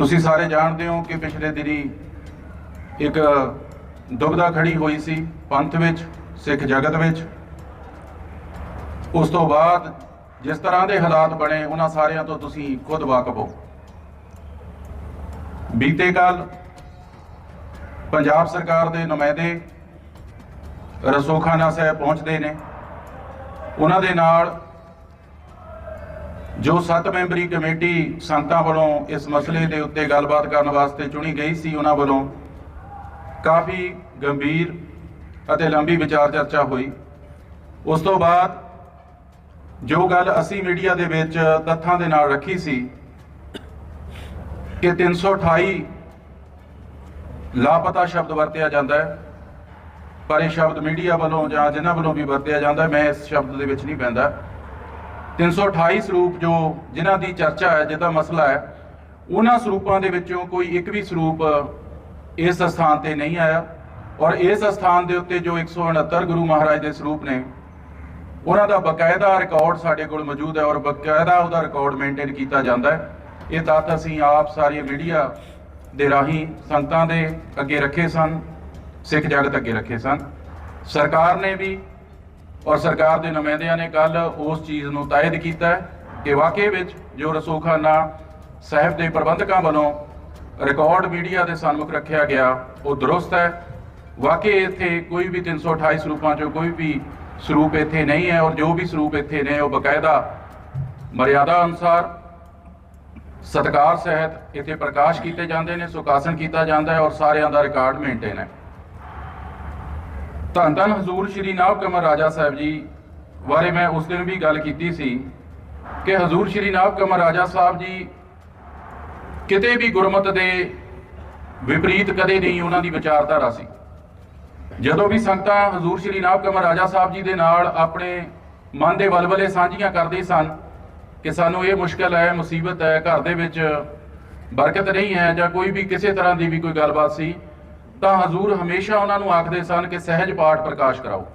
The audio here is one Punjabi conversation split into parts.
ਤੁਸੀਂ ਸਾਰੇ ਜਾਣਦੇ ਹੋ ਕਿ ਪਿਛਲੇ ਦਿਨੀ ਇੱਕ ਦੁਬਦਾ ਖੜੀ ਹੋਈ ਸੀ ਪੰਥ ਵਿੱਚ, ਸਿੱਖ ਜਗਤ ਵਿੱਚ। ਉਸ ਤੋਂ ਬਾਅਦ ਜਿਸ ਤਰ੍ਹਾਂ ਦੇ ਹਾਲਾਤ ਬਣੇ, ਉਹਨਾਂ ਸਾਰਿਆਂ ਤੋਂ ਤੁਸੀਂ ਖੁਦ ਵਾਕਿਫ ਹੋ। ਬੀਤੇ ਕੱਲ ਪੰਜਾਬ ਸਰਕਾਰ ਦੇ ਨੁਮਾਇੰਦੇ ਰਸੋਖਾਨਾ ਸਾਹਿਬ ਪਹੁੰਚਦੇ ਨੇ। ਉਹਨਾਂ ਦੇ ਨਾਲ ਜੋ ਸੱਤ ਮੈਂਬਰੀ ਕਮੇਟੀ ਸੰਗਤਾਂ ਵੱਲੋਂ ਇਸ ਮਸਲੇ ਦੇ ਉੱਤੇ ਗੱਲਬਾਤ ਕਰਨ ਵਾਸਤੇ ਚੁਣੀ ਗਈ ਸੀ, ਉਹਨਾਂ ਵੱਲੋਂ ਕਾਫੀ ਗੰਭੀਰ ਅਤੇ ਲੰਬੀ ਵਿਚਾਰ ਚਰਚਾ ਹੋਈ। ਉਸ ਤੋਂ ਬਾਅਦ ਜੋ ਗੱਲ ਅਸੀਂ ਮੀਡੀਆ ਦੇ ਵਿੱਚ ਤੱਥਾਂ ਦੇ ਨਾਲ ਰੱਖੀ ਸੀ ਕਿ 328 ਲਾਪਤਾ ਸ਼ਬਦ ਵਰਤਿਆ ਜਾਂਦਾ ਹੈ, ਪਰ ਇਹ ਸ਼ਬਦ ਮੀਡੀਆ ਵੱਲੋਂ ਜਾਂ ਜਿਨ੍ਹਾਂ ਵੱਲੋਂ ਵੀ ਵਰਤਿਆ ਜਾਂਦਾ ਮੈਂ ਇਸ ਸ਼ਬਦ ਦੇ ਵਿੱਚ ਨਹੀਂ ਪੈਂਦਾ 328 ਸਰੂਪ ਜੋ ਜਿਨ੍ਹਾਂ ਦੀ ਚਰਚਾ ਹੈ, ਜਿਹਦਾ ਮਸਲਾ ਹੈ, ਉਹਨਾਂ ਸਰੂਪਾਂ ਦੇ ਵਿੱਚੋਂ ਕੋਈ ਇੱਕ ਵੀ ਸਰੂਪ ਇਸ ਸਥਾਨ ਤੇ ਨਹੀਂ ਆਇਆ। ਔਰ ਇਸ ਸਥਾਨ ਦੇ ਉੱਤੇ ਜੋ 169 ਗੁਰੂ ਮਹਾਰਾਜ ਦੇ ਸਰੂਪ ਨੇ, ਉਹਨਾਂ ਦਾ ਬਕਾਇਦਾ ਰਿਕਾਰਡ ਸਾਡੇ ਕੋਲ ਮੌਜੂਦ ਹੈ ਔਰ ਬਕਾਇਦਾ ਉਹਦਾ ਰਿਕਾਰਡ ਮੇਨਟੇਨ ਕੀਤਾ ਜਾਂਦਾ ਹੈ। ਇਹ ਤੱਥ ਅਸੀਂ ਆਪ ਸਾਰੀ ਮੀਡੀਆ ਦੇ ਰਾਹੀਂ ਸੰਗਤਾਂ ਦੇ ਅੱਗੇ ਰੱਖੇ ਸਨ, ਸਿੱਖ ਜਗਤ ਅੱਗੇ ਰੱਖੇ ਸਨ। ਸਰਕਾਰ ਨੇ ਵੀ ਔਰ ਸਰਕਾਰ ਦੇ ਨੁਮਾਇੰਦਿਆਂ ਨੇ ਕੱਲ ਉਸ ਚੀਜ਼ ਨੂੰ ਤਾਇਦ ਕੀਤਾ ਕਿ ਵਾਕਈ ਵਿੱਚ ਜੋ ਰਸੂਖਾਨਾ ਸਾਹਿਬ ਦੇ ਪ੍ਰਬੰਧਕਾਂ ਵੱਲੋਂ ਰਿਕਾਰਡ ਮੀਡੀਆ ਦੇ ਸਨਮੁਖ ਰੱਖਿਆ ਗਿਆ, ਉਹ ਦਰੁਸਤ ਹੈ। ਵਾਕਈ ਇੱਥੇ ਕੋਈ ਵੀ 328 ਸਰੂਪਾਂ ਚੋਂ ਕੋਈ ਵੀ ਸਰੂਪ ਇੱਥੇ ਨਹੀਂ ਹੈ ਔਰ ਜੋ ਵੀ ਸਰੂਪ ਇੱਥੇ ਨੇ, ਉਹ ਬਕਾਇਦਾ ਮਰਿਆਦਾ ਅਨੁਸਾਰ ਸਤਕਾਰ ਸਹਿਤ ਇੱਥੇ ਪ੍ਰਕਾਸ਼ ਕੀਤੇ ਜਾਂਦੇ ਨੇ ਸੁਖਾਸਨ ਕੀਤਾ ਜਾਂਦਾ ਹੈ ਔਰ ਸਾਰਿਆਂ ਦਾ ਰਿਕਾਰਡ ਮੇਨਟੇਨ ਹੈ। ਧੰਨ ਧੰਨ ਹਜ਼ੂਰ ਸ਼੍ਰੀ ਨਾਭ ਕਮਰ ਰਾਜਾ ਸਾਹਿਬ ਜੀ ਬਾਰੇ ਮੈਂ ਉਸ ਦਿਨ ਵੀ ਗੱਲ ਕੀਤੀ ਸੀ ਕਿ ਹਜ਼ੂਰ ਸ਼੍ਰੀ ਨਾਭ ਕਮਰ ਰਾਜਾ ਸਾਹਿਬ ਜੀ ਕਿਤੇ ਵੀ ਗੁਰਮਤ ਦੇ ਵਿਪਰੀਤ ਕਦੇ ਨਹੀਂ ਉਹਨਾਂ ਦੀ ਵਿਚਾਰਧਾਰਾ ਸੀ। ਜਦੋਂ ਵੀ ਸੰਗਤਾਂ ਹਜ਼ੂਰ ਸ਼੍ਰੀ ਨਾਭ ਕਮਰ ਰਾਜਾ ਸਾਹਿਬ ਜੀ ਦੇ ਨਾਲ ਆਪਣੇ ਮਨ ਦੇ ਵਲਵਲੇ ਸਾਂਝੀਆਂ ਕਰਦੇ ਸਨ ਕਿ ਸਾਨੂੰ ਇਹ ਮੁਸ਼ਕਲ ਹੈ, ਮੁਸੀਬਤ ਹੈ, ਘਰ ਦੇ ਵਿੱਚ ਬਰਕਤ ਨਹੀਂ ਹੈ ਜਾਂ ਕੋਈ ਵੀ ਕਿਸੇ ਤਰ੍ਹਾਂ ਦੀ ਵੀ ਕੋਈ ਗੱਲਬਾਤ ਸੀ ਤਾਂ ਹਜ਼ੂਰ ਹਮੇਸ਼ਾ ਉਹਨਾਂ ਨੂੰ ਆਖਦੇ ਸਨ ਕਿ ਸਹਿਜ ਪਾਠ ਪ੍ਰਕਾਸ਼ ਕਰਾਓ।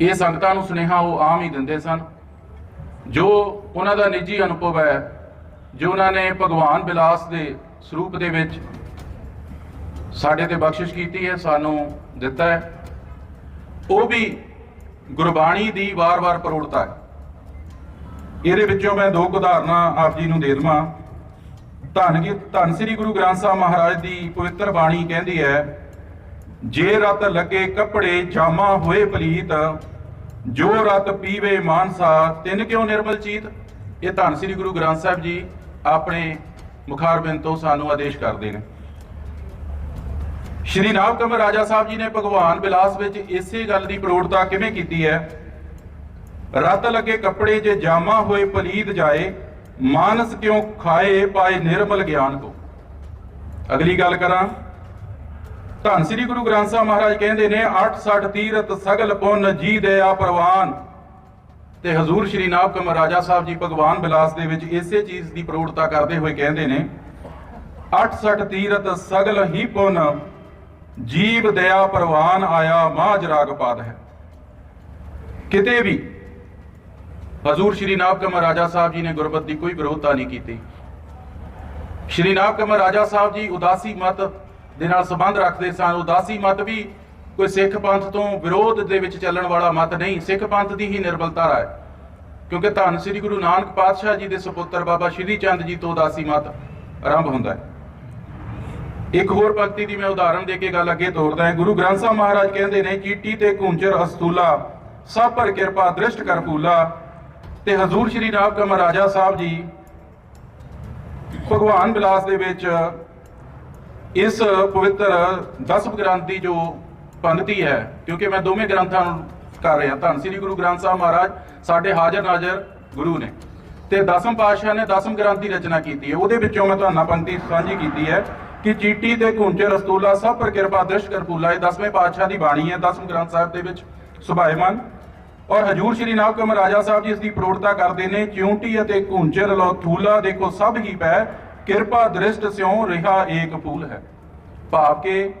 ਇਹ ਸੰਗਤਾਂ ਨੂੰ ਸੁਨੇਹਾ ਉਹ ਆਮ ਹੀ ਦਿੰਦੇ ਸਨ। ਜੋ ਉਹਨਾਂ ਦਾ ਨਿੱਜੀ ਅਨੁਭਵ ਹੈ, ਜੋ ਉਹਨਾਂ ਨੇ ਭਗਵਾਨ ਬਿਲਾਸ ਦੇ ਸਰੂਪ ਦੇ ਵਿੱਚ ਸਾਡੇ ਤੇ ਬਖਸ਼ਿਸ਼ ਕੀਤੀ ਹੈ, ਸਾਨੂੰ ਦਿੱਤਾ ਹੈ। ਉਹ ਵੀ ਗੁਰਬਾਣੀ ਦੀ ਵਾਰ-ਵਾਰ ਪ੍ਰੋੜਤਾ ਹੈ। ਇਹਦੇ ਵਿੱਚੋਂ ਮੈਂ ਦੋ ਕੁ ਉਦਾਹਰਨਾਂ ਆਪ ਜੀ ਨੂੰ ਦੇ ਦਵਾਂ। ਧੰਨ ਕੀ ਧੰਨ ਸ੍ਰੀ ਗੁਰੂ ਗ੍ਰੰਥ ਸਾਹਿਬ ਮਹਾਰਾਜ ਦੀ ਪਵਿੱਤਰ ਬਾਣੀ ਕਹਿੰਦੀ ਹੈ, ਜੇ ਰਤ ਲੱਗੇ ਕੱਪੜੇ ਜਾਮਾ ਹੋਏ ਪਲੀਤ, ਜੋ ਰਤ ਪੀਵੇ ਮਾਨਸਾ, ਤਿੰਨ ਕਿਉ ਨਿਰਮਲ ਚੀਤ? ਇਹ ਧੰਨ ਸ੍ਰੀ ਗੁਰੂ ਗ੍ਰੰਥ ਸਾਹਿਬ ਜੀ ਆਪਣੇ ਮੁਖਾਰਬਿੰਦ ਤੋਂ ਸਾਨੂੰ ਆਦੇਸ਼ ਕਰਦੇ ਨੇ। ਸ਼੍ਰੀ ਨਾਭ ਕਮਲ ਰਾਜਾ ਸਾਹਿਬ ਜੀ ਨੇ ਭਗਵਾਨ ਬਿਲਾਸ ਵਿੱਚ ਇਸੇ ਗੱਲ ਦੀ ਪ੍ਰੋੜਤਾ ਕਿਵੇਂ ਕੀਤੀ ਹੈ? ਰਤ ਲੱਗੇ ਕੱਪੜੇ ਜੇ ਜਾਮਾ ਹੋਏ ਪਲੀਤ ਜਾਏ ਮਾਨਸ ਕਿਉ ਖਾਏ ਪਾਏ ਨਿਰਮਲ ਗਿਆਨ ਕੋ? ਅਗਲੀ ਗੱਲ ਕਰਾਂ। ਧੰਨ ਸ੍ਰੀ ਗੁਰੂ ਗ੍ਰੰਥ ਸਾਹਿਬ ਮਹਾਰਾਜ ਕਹਿੰਦੇ ਨੇ 860 ਤੀਰਤ ਸਗਲ ਪੁੰਨ ਜੀ ਦਇਆ ਪ੍ਰਵਾਨ। ਤੇ ਹਜ਼ੂਰ ਸ਼੍ਰੀ ਨਾਭ ਕਮਰ ਰਾਜਾ ਸਾਹਿਬ ਜੀ ਭਗਵਾਨ ਬਿਲਾਸ ਦੇ ਵਿੱਚ ਇਸੇ ਚੀਜ਼ ਦੀ ਪ੍ਰੋੜਤਾ ਕਰਦੇ ਹੋਏ ਕਹਿੰਦੇ ਨੇ 860 ਤੀਰਤ ਸਗਲ ਹੀ ਪੁੰਨ, ਜੀਵ ਦਇਆ ਪ੍ਰਵਾਨ ਆਇਆ ਮਾਝ ਰਾਗ ਪਾਦ ਹੈ। ਕਿਤੇ ਵੀ ਹਜ਼ੂਰ ਸ਼੍ਰੀ ਨਾਭ ਕਮਰ ਰਾਜਾ ਸਾਹਿਬ ਜੀ ਨੇ ਗੁਰਬਤ ਦੀ ਕੋਈ ਵਿਰੋਧਤਾ ਨਹੀਂ ਕੀਤੀ। ਸ਼੍ਰੀ ਨਾਭ ਕਮਲ ਰਾਜਾ ਸਾਹਿਬ ਜੀ ਉਦਾਸੀ ਮਤ ਦੇ ਨਾਲ ਸੰਬੰਧ ਰੱਖਦੇ ਸਨ। ਉਦਾਸੀ ਮਤ ਵੀ ਕੋਈ ਸਿੱਖ ਪੰਥ ਤੋਂ ਵਿਰੋਧ ਦੇ ਵਿੱਚ ਚੱਲਣ ਵਾਲਾ ਮਤ ਨਹੀਂ, ਸਿੱਖ ਪੰਥ ਦੀ ਹੀ ਨਿਰਬਲਤਾ ਹੈ ਕਿਉਂਕਿ ਧੰਨ ਸ੍ਰੀ ਗੁਰੂ ਨਾਨਕ ਪਾਤਸ਼ਾਹ ਜੀ ਦੇ ਸੁਪੁੱਤਰ ਬਾਬਾ ਸ਼੍ਰੀ ਚੰਦ ਜੀ ਤੋਂ ਉਦਾਸੀ ਮਤ ਆਰੰਭ ਹੁੰਦਾ ਹੈ। ਇੱਕ ਹੋਰ ਭਗਤੀ ਦੀ ਮੈਂ ਉਦਾਹਰਣ ਦੇ ਕੇ ਗੱਲ ਅੱਗੇ ਤੋਰਦਾ ਹਾਂ। ਗੁਰੂ ਗ੍ਰੰਥ ਸਾਹਿਬ ਮਹਾਰਾਜ ਕਹਿੰਦੇ ਨੇ, ਚੀਟੀ ਤੇ ਘੁੰਚਰ ਅਸਤੂਲਾ, ਸਭ ਪਰ ਕਿਰਪਾ ਦ੍ਰਿਸ਼ਟ ਕਰ ਫੂਲਾ। ਤੇ ਹਜ਼ੂਰ ਸ਼੍ਰੀ ਰਾਮ ਕਮਲ ਰਾਜਾ ਸਾਹਿਬ ਜੀ ਭਗਵਾਨ ਬਿਲਾਸ ਦੇ ਵਿੱਚ ਇਸ ਪਵਿੱਤਰ ਦਸਮ ਗ੍ਰੰਥ ਦੀ ਜੋ ਪੰਥੀ ਹੈ, ਕਿਉਂਕਿ ਮੈਂ ਦੋਵੇਂ ਗ੍ਰੰਥਾਂ ਨੂੰ ਕਰ ਰਿਹਾ। ਧੰਨ ਸ੍ਰੀ ਗੁਰੂ ਗ੍ਰੰਥ ਸਾਹਿਬ ਮਹਾਰਾਜ, ਸਾਡੇ ਹਾਜ਼ਰ ਨਾਜ਼ਰ ਗੁਰੂ ਨੇ। ਤੇ ਦਸਮ ਪਾਤਸ਼ਾਹ ਨੇ ਦਸਮ ਗ੍ਰੰਥ ਦੀ ਰਚਨਾ ਕੀਤੀ ਹੈ। ਉਹਦੇ ਵਿੱਚੋਂ ਮੈਂ ਤੁਹਾਨੂੰ ਪੰਕਤੀ ਸਾਂਝੀ ਕੀਤੀ ਹੈ ਕਿ ਚੀਟੀ ਤੇ ਕੁੰਚੇ ਰਸਤੂਲਾ ਸਭ ਪਰ ਕਿਰਪਾ ਦ੍ਰਿਸ਼ ਕਰਪੂਲਾ। ਇਹ ਦਸਵੇਂ ਪਾਤਸ਼ਾਹ ਦੀ ਬਾਣੀ ਹੈ। ਦਸਮ ਗ੍ਰੰਥ ਸਾਹਿਬ ਦੇ ਵਿੱਚ ਸੁਭਾਏਮਨ ਔਰ ਹਜੂਰ ਸ਼੍ਰੀ ਨਾਭ ਕਮਲ ਰਾਜਾ ਸਾਹਿਬ ਜੀ ਇਸ ਦੀ ਪ੍ਰੋੜਤਾ ਕਰਦੇ ਨੇ ਚਿਉਂਟੀ ਅਤੇ ਘੁੰਚਰ ਲੋ ਥੂਲਾ ਦੇਖੋ ਸਭ ਹੀ ਪੈ, ਕਿਰਪਾ ਦ੍ਰਿਸ਼ਟ ਸਿਉ ਰਿਹਾ ਏਕ ਫੂਲ ਹੈ। ਭਾਵ ਕਿ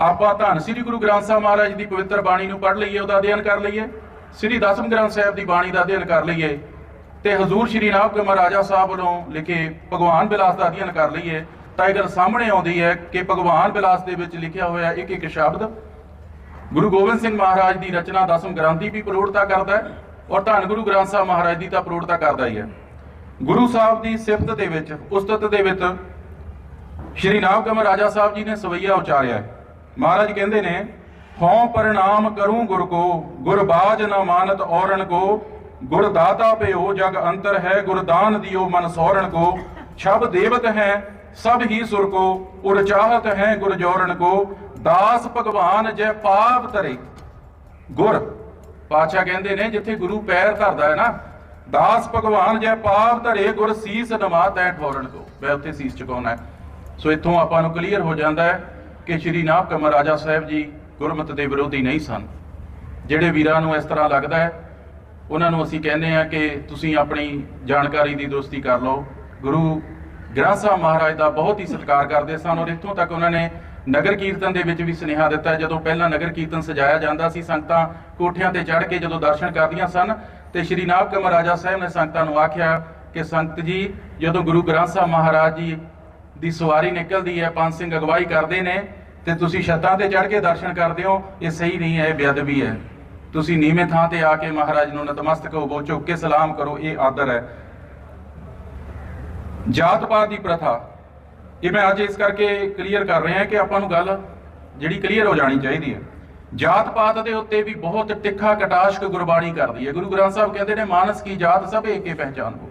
ਆਪਾਂ ਧੰਨ ਸ੍ਰੀ ਗੁਰੂ ਗ੍ਰੰਥ ਸਾਹਿਬ ਮਹਾਰਾਜ ਦੀ ਪਵਿੱਤਰ ਬਾਣੀ ਨੂੰ ਪੜ੍ਹ ਲਈਏ, ਉਹਦਾ ਅਧਿਐਨ ਕਰ ਲਈਏ, ਸ੍ਰੀ ਦਸਮ ਗ੍ਰੰਥ ਸਾਹਿਬ ਦੀ ਬਾਣੀ ਦਾ ਅਧਿਐਨ ਕਰ ਲਈਏ, ਤੇ ਹਜ਼ੂਰ ਸ਼੍ਰੀ ਨਾਭ ਕੇ ਮਹਾਰਾਜਾ ਸਾਹਿਬ ਵੱਲੋਂ ਲਿਖੇ ਭਗਵਾਨ ਬਿਲਾਸ ਦਾ ਅਧਿਐਨ ਕਰ ਲਈਏ, ਤਾਂ ਇਹ ਗੱਲ ਸਾਹਮਣੇ ਆਉਂਦੀ ਹੈ ਕਿ ਭਗਵਾਨ ਬਿਲਾਸ ਦੇ ਵਿੱਚ ਲਿਖਿਆ ਹੋਇਆ ਇੱਕ ਇੱਕ ਸ਼ਬਦ ਗੁਰੂ ਗੋਬਿੰਦ ਸਿੰਘ ਮਹਾਰਾਜ ਦੀ ਰਚਨਾ ਦਸਮ ਗ੍ਰੰਥੀ ਵੀ ਪ੍ਰੋੜਤਾ ਕਰਦਾ ਹੈ ਔਰ ਧੰਨ ਗੁਰੂ ਗ੍ਰੰਥ ਸਾਹਿਬ ਮਹਾਰਾਜ ਦੀ ਤਾਂ ਪ੍ਰੋੜਤਾ ਕਰਦਾ ਹੀ ਹੈ। ਗੁਰੂ ਸਾਹਿਬ ਦੀ ਸਿਫਤ ਦੇ ਵਿੱਚ, ਉਸਤਤ ਦੇ ਵਿੱਚ ਸ਼੍ਰੀ ਨਾਮ ਕਮਲ ਰਾਜਾ ਸਾਹਿਬ ਜੀ ਨੇ ਸਵਈਆ ਉਚਾਰਿਆ ਮਹਾਰਾਜ ਕਹਿੰਦੇ ਨੇ, ਹਉ ਪ੍ਰਣਾਮ ਕਰੂੰ ਗੁਰ ਕੋ ਗੁਰਬਾਜ ਨਾ ਮਾਨਤ ਔਰਨ ਕੋ, ਗੁਰ ਦਾਤਾ ਭਇਓ ਜਗ ਅੰਤਰ ਹੈ ਗੁਰਦਾਨ ਦਿਓ ਮਨ ਸੋਰਣ ਕੋ, ਛਬ ਦੇਵਤ ਹੈ, ਸਭ ਹੀ ਸੁਰ ਕੋ, ਉਰ ਚਾਹਤ ਹੈ ਗੁਰ ਜੋਰਣ ਕੋ ਦਾਸ ਭਗਵਾਨ ਜੈ ਪਾਪ ਤਰੇ ਗੁਰ, ਪਾਤਸ਼ਾਹ ਕਹਿੰਦੇ ਨੇ, ਜਿੱਥੇ ਗੁਰੂ ਪੈਰ ਧਰਦਾ ਹੈ ਨਾ, ਦਾਸ ਭਗਵਾਨ ਜੈ ਪਾਪ ਧਰੇ, ਗੁਰ ਸੀਸ ਨਮਾ ਤੈ ਠੋਰਨ ਕੋ। ਮੈਂ ਉੱਥੇ ਸੀਸ ਝੁਕਾਉਣਾ ਹੈ। ਸੋ ਇੱਥੋਂ ਆਪਾਂ ਨੂੰ ਕਲੀਅਰ ਹੋ ਜਾਂਦਾ ਹੈ ਕਿ ਸ਼੍ਰੀ ਨਾਭ ਕਮਲ ਰਾਜਾ ਸਾਹਿਬ ਜੀ ਗੁਰਮਤ ਦੇ ਵਿਰੋਧੀ ਨਹੀਂ ਸਨ। ਜਿਹੜੇ ਵੀਰਾਂ ਨੂੰ ਇਸ ਤਰ੍ਹਾਂ ਲੱਗਦਾ ਹੈ, ਉਹਨਾਂ ਨੂੰ ਅਸੀਂ ਕਹਿੰਦੇ ਆ ਕਿ ਤੁਸੀਂ ਆਪਣੀ ਜਾਣਕਾਰੀ ਦੀ ਦੋਸਤੀ ਕਰ ਲਓ। ਗੁਰੂ ਗ੍ਰੰਥ ਸਾਹਿਬ ਮਹਾਰਾਜ ਦਾ ਬਹੁਤ ਹੀ ਸਤਿਕਾਰ ਕਰਦੇ ਸਨ ਔਰ ਇੱਥੋਂ ਤੱਕ ਉਹਨਾਂ ਨੇ ਨਗਰ ਕੀਰਤਨ ਦੇ ਵਿੱਚ ਵੀ ਸੁਨੇਹਾ ਦਿੱਤਾ ਜਦੋਂ ਪਹਿਲਾਂ ਨਗਰ ਕੀਰਤਨ ਸਜਾਇਆ ਜਾਂਦਾ ਸੀ, ਸੰਗਤਾਂ ਕੋਠਿਆਂ ਤੇ ਚੜ੍ਹ ਕੇ ਜਦੋਂ ਦਰਸ਼ਨ ਕਰਦੀਆਂ ਸਨ ਤੇ ਸ਼੍ਰੀ ਨਾਭ ਕਮਰ ਰਾਜਾ ਸਾਹਿਬ ਨੇ ਸੰਗਤਾਂ ਨੂੰ ਆਖਿਆ ਕਿ ਸੰਗਤ ਜੀ, ਜਦੋਂ ਗੁਰੂ ਗ੍ਰੰਥ ਸਾਹਿਬ ਮਹਾਰਾਜ ਜੀ ਦੀ ਸਵਾਰੀ ਨਿਕਲਦੀ ਹੈ, ਪੰਜ ਸਿੰਘ ਅਗਵਾਈ ਕਰਦੇ ਨੇ ਤੇ ਤੁਸੀਂ ਛੱਤਾਂ ਤੇ ਚੜ੍ਹ ਕੇ ਦਰਸ਼ਨ ਕਰਦੇ ਹੋ, ਇਹ ਸਹੀ ਨਹੀਂ ਹੈ, ਇਹ ਬੇਅਦਬੀ ਹੈ। ਤੁਸੀਂ ਨੀਵੇਂ ਥਾਂ ਤੇ ਆ ਕੇ ਮਹਾਰਾਜ ਨੂੰ ਨਤਮਸਤਕ ਹੋਵੋ ਝੁੱਕ ਕੇ ਸਲਾਮ ਕਰੋ, ਇਹ ਆਦਰ ਹੈ। ਜਾਤ ਪਾਤ ਦੀ ਪ੍ਰਥਾ ਇਹ ਮੈਂ ਅੱਜ ਇਸ ਕਰਕੇ ਕਲੀਅਰ ਕਰ ਰਿਹਾ ਕਿ ਆਪਾਂ ਨੂੰ ਗੱਲ ਜਿਹੜੀ ਕਲੀਅਰ ਹੋ ਜਾਣੀ ਚਾਹੀਦੀ ਹੈ। ਜਾਤ ਪਾਤ ਦੇ ਉੱਤੇ ਵੀ ਬਹੁਤ ਤਿੱਖਾ ਕਟਾਸ਼ਕ ਗੁਰਬਾਣੀ ਕਰਦੀ ਹੈ। ਗੁਰੂ ਗ੍ਰੰਥ ਸਾਹਿਬ ਕਹਿੰਦੇ ਨੇ, ਮਾਨਸ ਕੀ ਜਾਤ ਸਭ ਏਕੇ ਪਹਿਚਾਨ ਹੋ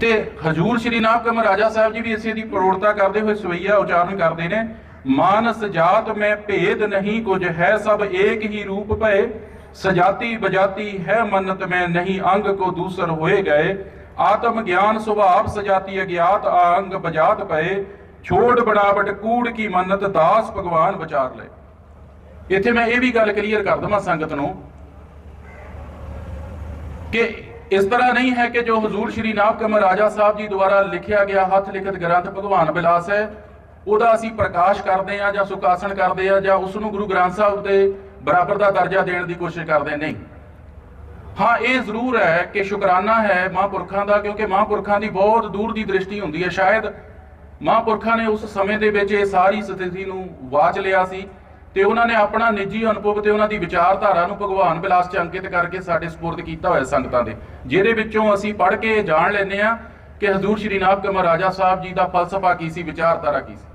ਤੇ ਹਜੂਰ ਸ਼੍ਰੀ ਨਾਮ ਕਮਲ ਰਾਜਾ ਸਾਹਿਬ ਜੀ ਵੀ ਇਸੇ ਦੀ ਪ੍ਰੋੜਤਾ ਕਰਦੇ ਹੋਏ ਸਵਈਆ ਉਚਾਰਨ ਕਰਦੇ ਨੇ, ਮਾਨਸ ਜਾਤ ਮੈਂ ਭੇਦ ਨਹੀਂ ਕੁਝ ਹੈ, ਸਭ ਏਕ ਹੀ ਰੂਪ ਭਏ। ਸਜਾਤੀ ਬਜਾਤੀ ਹੈ ਮੰਨਤ ਮੈਂ ਨਹੀਂ, ਅੰਗ ਕੋ ਦੂਸਰ ਹੋਏ ਗਏ। ਆਤਮ ਗਿਆਨ ਸੁਭਾਵ ਸਜਾਤੀ ਅਗਿਆਤ ਅੰਗ ਬਜਾਤ ਪਏ। ਛੋੜ ਬਣਾਵਟ ਕੂੜ ਕੀ ਮੰਨਤ, ਦਾਸ ਭਗਵਾਨ ਵਿਚਾਰ ਲੈ ਇੱਥੇ ਮੈਂ ਇਹ ਵੀ ਗੱਲ ਕਲੀਅਰ ਕਰ ਦਵਾਂ ਸੰਗਤ ਨੂੰ ਕਿ ਇਸ ਤਰ੍ਹਾਂ ਨਹੀਂ ਹੈ ਕਿ ਜੋ ਹਜ਼ੂਰ ਸ਼੍ਰੀ ਨਾਭ ਕਮਰ ਰਾਜਾ ਸਾਹਿਬ ਜੀ ਦੁਆਰਾ ਲਿਖਿਆ ਗਿਆ ਹੱਥ ਲਿਖਤ ਗ੍ਰੰਥ ਭਗਵਾਨ ਬਿਲਾਸ ਹੈ, ਉਹਦਾ ਅਸੀਂ ਪ੍ਰਕਾਸ਼ ਕਰਦੇ ਆ ਜਾਂ ਸੁਕਾਸਨ ਕਰਦੇ ਆ ਜਾਂ ਉਸ ਨੂੰ ਗੁਰੂ ਗ੍ਰੰਥ ਸਾਹਿਬ ਦੇ ਬਰਾਬਰ ਦਾ ਦਰਜਾ ਦੇਣ ਦੀ ਕੋਸ਼ਿਸ਼ ਕਰਦੇ ਨਹੀਂ। ਹਾਂ, ਇਹ ਜ਼ਰੂਰ ਹੈ ਕਿ ਸ਼ੁਕਰਾਨਾ ਹੈ ਮਹਾਂਪੁਰਖਾਂ ਦਾ, ਕਿਉਂਕਿ ਮਹਾਂਪੁਰਖਾਂ ਦੀ ਬਹੁਤ ਦੂਰ ਦੀ ਦ੍ਰਿਸ਼ਟੀ ਹੁੰਦੀ ਹੈ। ਸ਼ਾਇਦ ਮਹਾਂਪੁਰਖਾਂ ਨੇ ਉਸ ਸਮੇਂ ਦੇ ਵਿੱਚ ਇਹ ਸਾਰੀ ਸਥਿਤੀ ਨੂੰ ਵਾਚ ਲਿਆ ਸੀ ਤੇ ਉਹਨਾਂ ਨੇ ਆਪਣਾ ਨਿੱਜੀ ਅਨੁਭਵ ਤੇ ਉਹਨਾਂ ਦੀ ਵਿਚਾਰਧਾਰਾ ਨੂੰ ਭਗਵਾਨ ਬਿਲਾਸ ਚ ਅੰਕਿਤ ਕਰਕੇ ਸਾਡੇ ਸਪੁਰਦ ਕੀਤਾ ਹੋਇਆ ਸੰਗਤਾਂ ਦੇ, ਜਿਹਦੇ ਵਿੱਚੋਂ ਅਸੀਂ ਪੜ੍ਹ ਕੇ ਜਾਣ ਲੈਂਦੇ ਆ ਕਿ ਹਜ਼ੂਰ ਸ਼੍ਰੀ ਨਾਭ ਕਮਲ ਰਾਜਾ ਸਾਹਿਬ ਜੀ ਦਾ ਫਲਸਫਾ ਕੀ ਸੀ, ਵਿਚਾਰਧਾਰਾ ਕੀ ਸੀ।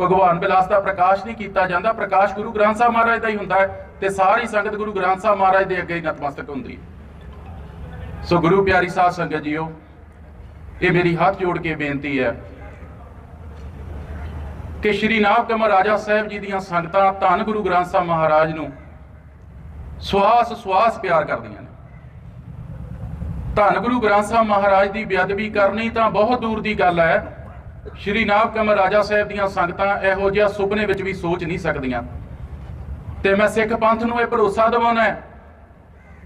ਭਗਵਾਨ ਬਿਲਾਸ ਦਾ ਪ੍ਰਕਾਸ਼ ਨਹੀਂ ਕੀਤਾ ਜਾਂਦਾ। ਪ੍ਰਕਾਸ਼ ਗੁਰੂ ਗ੍ਰੰਥ ਸਾਹਿਬ ਮਹਾਰਾਜ ਦਾ ਹੀ ਹੁੰਦਾ ਹੈ ਤੇ ਸਾਰੀ ਸੰਗਤ ਗੁਰੂ ਗ੍ਰੰਥ ਸਾਹਿਬ ਮਹਾਰਾਜ ਦੇ ਅੱਗੇ ਹੀ ਨਤਮਸਤਕ ਹੁੰਦੀ ਹੈ। ਸੋ ਗੁਰੂ ਪਿਆਰੀ ਸਾਧ ਸੰਗਤ ਜੀਓ, ਇਹ ਮੇਰੀ ਹੱਥ ਜੋੜ ਕੇ ਬੇਨਤੀ ਹੈ ਕਿ ਸ਼੍ਰੀ ਨਾਮ ਕਮਲ ਰਾਜਾ ਸਾਹਿਬ ਜੀ ਦੀਆਂ ਸੰਗਤਾਂ ਧੰਨ ਗੁਰੂ ਗ੍ਰੰਥ ਸਾਹਿਬ ਮਹਾਰਾਜ ਨੂੰ ਸਵਾਸ ਸਵਾਸ ਪਿਆਰ ਕਰਦੀਆਂ ਨੇ। ਧੰਨ ਗੁਰੂ ਗ੍ਰੰਥ ਸਾਹਿਬ ਮਹਾਰਾਜ ਦੀ ਬੇਅਦਬੀ ਕਰਨੀ ਤਾਂ ਬਹੁਤ ਦੂਰ ਦੀ ਗੱਲ ਹੈ। ਸ਼੍ਰੀ ਨਾਭ ਕਮਲ ਰਾਜਾ ਸਾਹਿਬ ਦੀਆਂ ਸੰਗਤਾਂ ਇਹੋ ਜਿਹਾ ਸੁਪਨੇ ਵਿੱਚ ਵੀ ਸੋਚ ਨਹੀਂ ਸਕਦੀਆਂ। ਤੇ ਮੈਂ ਸਿੱਖ ਪੰਥ ਨੂੰ ਇਹ ਭਰੋਸਾ ਦਿਵਾਉਣਾ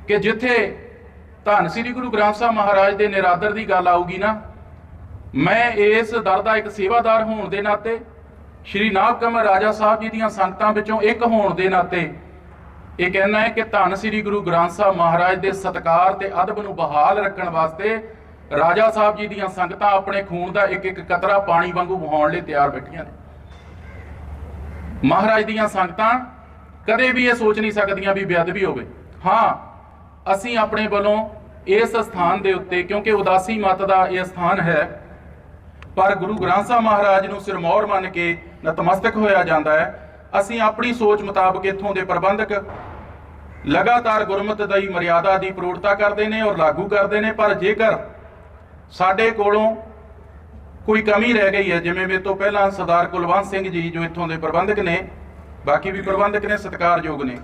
ਕਿ ਜਿੱਥੇ ਧੰਨ ਸ੍ਰੀ ਗੁਰੂ ਗ੍ਰੰਥ ਸਾਹਿਬ ਮਹਾਰਾਜ ਦੇ ਨਿਰਾਦਰ ਦੀ ਗੱਲ ਆਊਗੀ ਨਾ, ਮੈਂ ਇਸ ਦਰ ਦਾ ਇੱਕ ਸੇਵਾਦਾਰ ਹੋਣ ਦੇ ਨਾਤੇ, ਸ਼੍ਰੀ ਨਾਭ ਕਮਰ ਰਾਜਾ ਸਾਹਿਬ ਜੀ ਦੀਆਂ ਸੰਗਤਾਂ ਵਿੱਚੋਂ ਇੱਕ ਹੋਣ ਦੇ ਨਾਤੇ, ਇਹ ਕਹਿਣਾ ਹੈ ਕਿ ਧੰਨ ਸ੍ਰੀ ਗੁਰੂ ਗ੍ਰੰਥ ਸਾਹਿਬ ਮਹਾਰਾਜ ਦੇ ਸਤਕਾਰ ਤੇ ਅਦਬ ਨੂੰ ਬਹਾਲ ਰੱਖਣ ਵਾਸਤੇ ਰਾਜਾ ਸਾਹਿਬ ਜੀ ਦੀਆਂ ਸੰਗਤਾਂ ਆਪਣੇ ਖੂਨ ਦਾ ਇੱਕ ਇੱਕ ਕਤਰਾ ਪਾਣੀ ਵਾਂਗੂ ਵਹਾਉਣ ਲਈ ਤਿਆਰ ਬੈਠੀਆਂ ਨੇ। ਮਹਾਰਾਜ ਦੀਆਂ ਸੰਗਤਾਂ ਕਦੇ ਵੀ ਇਹ ਸੋਚ ਨਹੀਂ ਸਕਦੀਆਂ ਵੀ ਬੇਅਦਬੀ ਹੋਵੇ। ਹਾਂ, ਅਸੀਂ ਆਪਣੇ ਵੱਲੋਂ ਇਸ ਸਥਾਨ ਦੇ ਉੱਤੇ, ਕਿਉਂਕਿ ਉਦਾਸੀ ਮਤ ਦਾ ਇਹ ਸਥਾਨ ਹੈ, ਪਰ ਗੁਰੂ ਗ੍ਰੰਥ ਸਾਹਿਬ ਮਹਾਰਾਜ ਨੂੰ ਸਿਰਮੌਰ ਮੰਨ ਕੇ ਨਤਮਸਤਕ ਹੋਇਆ ਜਾਂਦਾ ਹੈ। ਅਸੀਂ ਆਪਣੀ ਸੋਚ ਮੁਤਾਬਕ ਇੱਥੋਂ ਦੇ ਪ੍ਰਬੰਧਕ ਲਗਾਤਾਰ ਗੁਰਮਤਿ ਦੀ ਮਰਿਆਦਾ ਦੀ ਪ੍ਰੋੜਤਾ ਕਰਦੇ ਨੇ ਔਰ ਲਾਗੂ ਕਰਦੇ ਨੇ, ਪਰ ਜੇਕਰ ਸਾਡੇ ਕੋਲੋਂ ਕੋਈ ਕਮੀ ਰਹਿ ਗਈ ਹੈ, ਜਿਵੇਂ ਮੇਰੇ ਤੋਂ ਪਹਿਲਾਂ ਸਰਦਾਰ ਕੁਲਵੰਤ ਸਿੰਘ ਜੀ ਜੋ ਇੱਥੋਂ ਦੇ ਪ੍ਰਬੰਧਕ ਨੇ, ਬਾਕੀ ਵੀ ਪ੍ਰਬੰਧਕ ਨੇ, ਸਤਿਕਾਰਯੋਗ ਨੇ।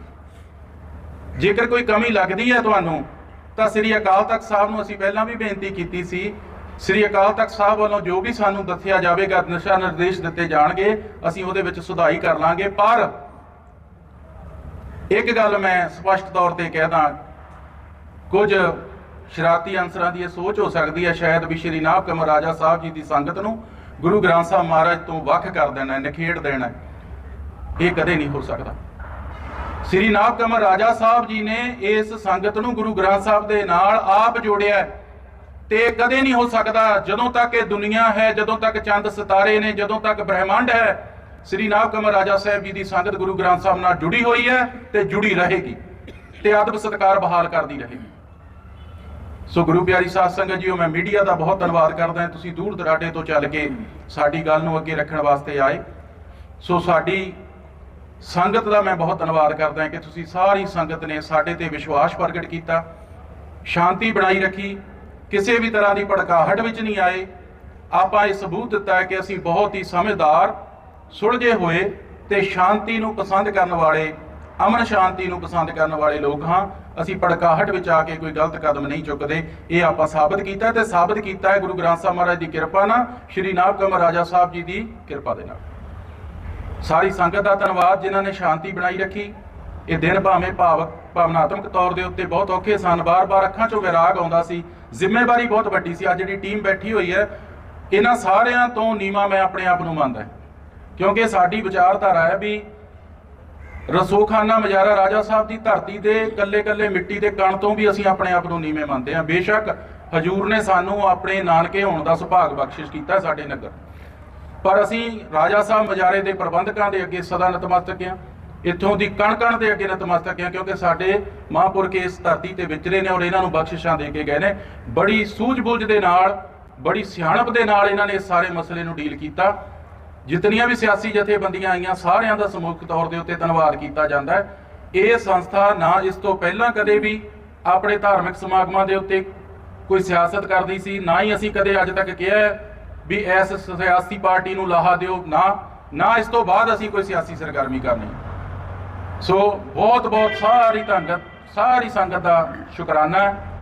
ਜੇਕਰ ਕੋਈ ਕਮੀ ਲੱਗਦੀ ਹੈ ਤੁਹਾਨੂੰ, ਤਾਂ ਸ੍ਰੀ ਅਕਾਲ ਤਖਤ ਸਾਹਿਬ ਨੂੰ ਅਸੀਂ ਪਹਿਲਾਂ ਵੀ ਬੇਨਤੀ ਕੀਤੀ ਸੀ, ਸ੍ਰੀ ਅਕਾਲ ਤਖਤ ਸਾਹਿਬ ਵੱਲੋਂ ਜੋ ਵੀ ਸਾਨੂੰ ਦੱਸਿਆ ਜਾਵੇਗਾ, ਦਿਸ਼ਾ ਨਿਰਦੇਸ਼ ਦਿੱਤੇ ਜਾਣਗੇ, ਅਸੀਂ ਉਹਦੇ ਵਿੱਚ ਸੁਧਾਈ ਕਰ ਲਾਂਗੇ। ਪਰ ਇੱਕ ਗੱਲ ਮੈਂ ਸਪਸ਼ਟ ਤੌਰ ਤੇ ਕਹਿਦਾ, ਕੁਝ ਸ਼ਰਾਰਤੀ ਅੰਸਰਾਂ ਦੀ ਇਹ ਸੋਚ ਹੋ ਸਕਦੀ ਹੈ। ਸ਼ਾਇਦ ਵੀ ਸ਼੍ਰੀ ਨਾਭ ਕਮਲ ਰਾਜਾ ਸਾਹਿਬ ਜੀ ਦੀ ਸੰਗਤ ਨੂੰ ਗੁਰੂ ਗ੍ਰੰਥ ਸਾਹਿਬ ਮਹਾਰਾਜ ਤੋਂ ਵੱਖ ਕਰ ਦੇਣਾ ਹੈ, ਨਿਖੇੜ ਦੇਣਾ ਇਹ ਕਦੇ ਨਹੀਂ ਹੋ ਸਕਦਾ। ਸ੍ਰੀ ਨਾਭ ਕਮਰ ਰਾਜਾ ਸਾਹਿਬ ਜੀ ਨੇ ਇਸ ਸੰਗਤ ਨੂੰ ਗੁਰੂ ਗ੍ਰੰਥ ਸਾਹਿਬ ਦੇ ਨਾਲ ਆਪ ਜੋੜਿਆ ਤੇ ਕਦੇ ਨਹੀਂ ਹੋ ਸਕਦਾ ਜਦੋਂ ਤੱਕ ਇਹ ਦੁਨੀਆ ਹੈ ਜਦੋਂ ਤੱਕ ਚੰਦ ਸਿਤਾਰੇ ਨੇ ਜਦੋਂ ਤੱਕ ਬ੍ਰਹਿਮੰਡ ਹੈ ਸ੍ਰੀ ਨਾਭ ਕਮਲ ਰਾਜਾ ਸਾਹਿਬ ਜੀ ਦੀ ਸੰਗਤ ਗੁਰੂ ਗ੍ਰੰਥ ਸਾਹਿਬ ਨਾਲ ਜੁੜੀ ਹੋਈ ਹੈ ਤੇ ਜੁੜੀ ਰਹੇਗੀ ਤੇ ਅਦਬ ਸਤਕਾਰ ਬਹਾਲ ਕਰਦੀ ਰਹੇਗੀ। ਸੋ ਗੁਰੂ ਪਿਆਰੀ ਸਾਧ ਸੰਗਤ ਜੀਓ, ਮੈਂ ਮੀਡੀਆ ਦਾ ਬਹੁਤ ਧੰਨਵਾਦ ਕਰਦਾ ਤੁਸੀਂ ਦੂਰ ਦਰਾਡੇ ਤੋਂ ਚੱਲ ਕੇ ਸਾਡੀ ਗੱਲ ਨੂੰ ਅੱਗੇ ਰੱਖਣ ਵਾਸਤੇ ਆਏ। ਸੋ ਸਾਡੀ ਸੰਗਤ ਦਾ ਮੈਂ ਬਹੁਤ ਧੰਨਵਾਦ ਕਰਦਾ ਕਿ ਤੁਸੀਂ ਸਾਰੀ ਸੰਗਤ ਨੇ ਸਾਡੇ ਤੇ ਵਿਸ਼ਵਾਸ ਪ੍ਰਗਟ ਕੀਤਾ, ਸ਼ਾਂਤੀ ਬਣਾਈ ਰੱਖੀ। ਕਿਸੇ ਵੀ ਤਰ੍ਹਾਂ ਦੀ ਭੜਕਾਹਟ ਵਿੱਚ ਨਹੀਂ ਆਏ। ਆਪਾਂ ਇਹ ਸਬੂਤ ਦਿੱਤਾ ਕਿ ਅਸੀਂ ਬਹੁਤ ਹੀ ਸਮਝਦਾਰ, ਸੁਲਝੇ ਹੋਏ ਤੇ ਸ਼ਾਂਤੀ ਨੂੰ ਪਸੰਦ ਕਰਨ ਵਾਲੇ, ਅਮਨ ਸ਼ਾਂਤੀ ਨੂੰ ਪਸੰਦ ਕਰਨ ਵਾਲੇ ਲੋਕ ਹਾਂ। ਅਸੀਂ ਭੜਕਾਹਟ ਵਿੱਚ ਆ ਕੇ ਕੋਈ ਗਲਤ ਕਦਮ ਨਹੀਂ ਚੁੱਕਦੇ। ਇਹ ਆਪਾਂ ਸਾਬਤ ਕੀਤਾ ਹੈ ਤੇ ਸਾਬਤ ਕੀਤਾ ਹੈ ਗੁਰੂ ਗ੍ਰੰਥ ਸਾਹਿਬ ਮਹਾਰਾਜ ਦੀ ਕਿਰਪਾ ਨਾਲ। ਸ਼੍ਰੀ ਨਾਭ ਕਮਲ ਰਾਜਾ ਸਾਹਿਬ ਜੀ ਦੀ ਕਿਰਪਾ ਦੇ ਨਾਲ। ਸਾਰੀ ਸੰਗਤ ਦਾ ਧੰਨਵਾਦ, ਜਿਨ੍ਹਾਂ ਨੇ ਸ਼ਾਂਤੀ ਬਣਾਈ ਰੱਖੀ। ਇਹ ਦਿਨ ਭਾਵੇਂ ਭਾਵਕ ਭਾਵਨਾਤਮਕ ਤੌਰ ਦੇ ਉੱਤੇ ਬਹੁਤ ਔਖੇ ਸਨ। ਬਾਰ-ਬਾਰ ਅੱਖਾਂ 'ਚੋਂ ਵਿਰਾਗ ਆਉਂਦਾ ਸੀ। ਜ਼ਿੰਮੇਵਾਰੀ ਬਹੁਤ ਵੱਡੀ ਸੀ। ਅੱਜ ਜਿਹੜੀ ਟੀਮ ਬੈਠੀ ਹੋਈ ਹੈ। ਇਹਨਾਂ ਸਾਰਿਆਂ ਤੋਂ ਨੀਵਾ ਮੈਂ ਆਪਣੇ ਆਪ ਨੂੰ ਮੰਨਦਾ ਕਿਉਂਕਿ ਸਾਡੀ ਵਿਚਾਰਧਾਰਾ ਹੈ ਵੀ ਰਸੋਖਾਨਾ ਮਜਾਰਾ ਰਾਜਾ ਸਾਹਿਬ ਦੀ ਧਰਤੀ ਦੇ ਕੱਲੇ-ਕੱਲੇ ਮਿੱਟੀ ਦੇ ਕਣ ਤੋਂ ਵੀ ਅਸੀਂ ਆਪਣੇ ਆਪ ਨੂੰ ਨੀਵੇਂ ਮੰਨਦੇ ਹਾਂ। ਬੇਸ਼ੱਕ ਹਜੂਰ ਨੇ ਸਾਨੂੰ ਆਪਣੇ ਨਾਨਕੇ ਹੋਣ ਦਾ ਸੁਭਾਗ ਬਖਸ਼ਿਸ਼ ਕੀਤਾ ਸਾਡੇ ਨਗਰ। ਪਰ ਅਸੀਂ ਰਾਜਾ ਸਾਹਿਬ ਮਜਾਰੇ ਦੇ ਪ੍ਰਬੰਧਕਾਂ ਦੇ ਅੱਗੇ ਸਦਾ ਨਤਮਸਤਕ ਹਾਂ। ਇੱਥੋਂ ਦੀ ਕਣ ਕਣ ਦੇ ਅੱਗੇ ਨਤਮਸਤਕ ਹਾਂ ਕਿਉਂਕਿ ਸਾਡੇ ਮਹਾਂਪੁਰਖ ਇਸ ਧਰਤੀ ਤੇ ਵਿਚਰੇ ਨੇ ਔਰ ਇਹਨਾਂ ਨੂੰ ਬਖਸ਼ਿਸ਼ਾਂ ਦੇ ਕੇ ਗਏ ਨੇ। ਬੜੀ ਸੂਝ-ਬੂਝ ਦੇ ਨਾਲ, ਬੜੀ ਸਿਆਣਪ ਦੇ ਨਾਲ ਇਹਨਾਂ ਨੇ ਸਾਰੇ ਮਸਲੇ ਨੂੰ ਡੀਲ ਕੀਤਾ। ਜਿਤਨੀਆਂ ਵੀ ਸਿਆਸੀ ਜਥੇਬੰਦੀਆਂ ਆਈਆਂ, ਸਾਰਿਆਂ ਦਾ ਸਮੂਹਿਕ ਤੌਰ ਦੇ ਉੱਤੇ ਧੰਨਵਾਦ ਕੀਤਾ ਜਾਂਦਾ ਹੈ। ਇਹ ਸੰਸਥਾ ਨਾ ਇਸ ਤੋਂ ਪਹਿਲਾਂ ਕਦੇ ਵੀ ਆਪਣੇ ਧਾਰਮਿਕ ਸਮਾਗਮਾਂ ਦੇ ਉੱਤੇ ਕੋਈ ਸਿਆਸਤ ਕਰਦੀ ਸੀ, ਨਾ ਹੀ ਅਸੀਂ ਕਦੇ ਅੱਜ ਤੱਕ ਕਿਹਾ ਵੀ ਇਸ ਸਿਆਸੀ ਪਾਰਟੀ ਨੂੰ ਲਾਹਾ ਦਿਓ, ਨਾ ਨਾ ਇਸ ਤੋਂ ਬਾਅਦ ਅਸੀਂ ਕੋਈ ਸਿਆਸੀ ਸਰਗਰਮੀ ਕਰਨੀ। ਸੋ ਬਹੁਤ ਬਹੁਤ ਸਾਰੀ ਸੰਗਤ ਸਾਰੀ ਸੰਗਤ ਦਾ ਸ਼ੁਕਰਾਨਾ ਹੈ।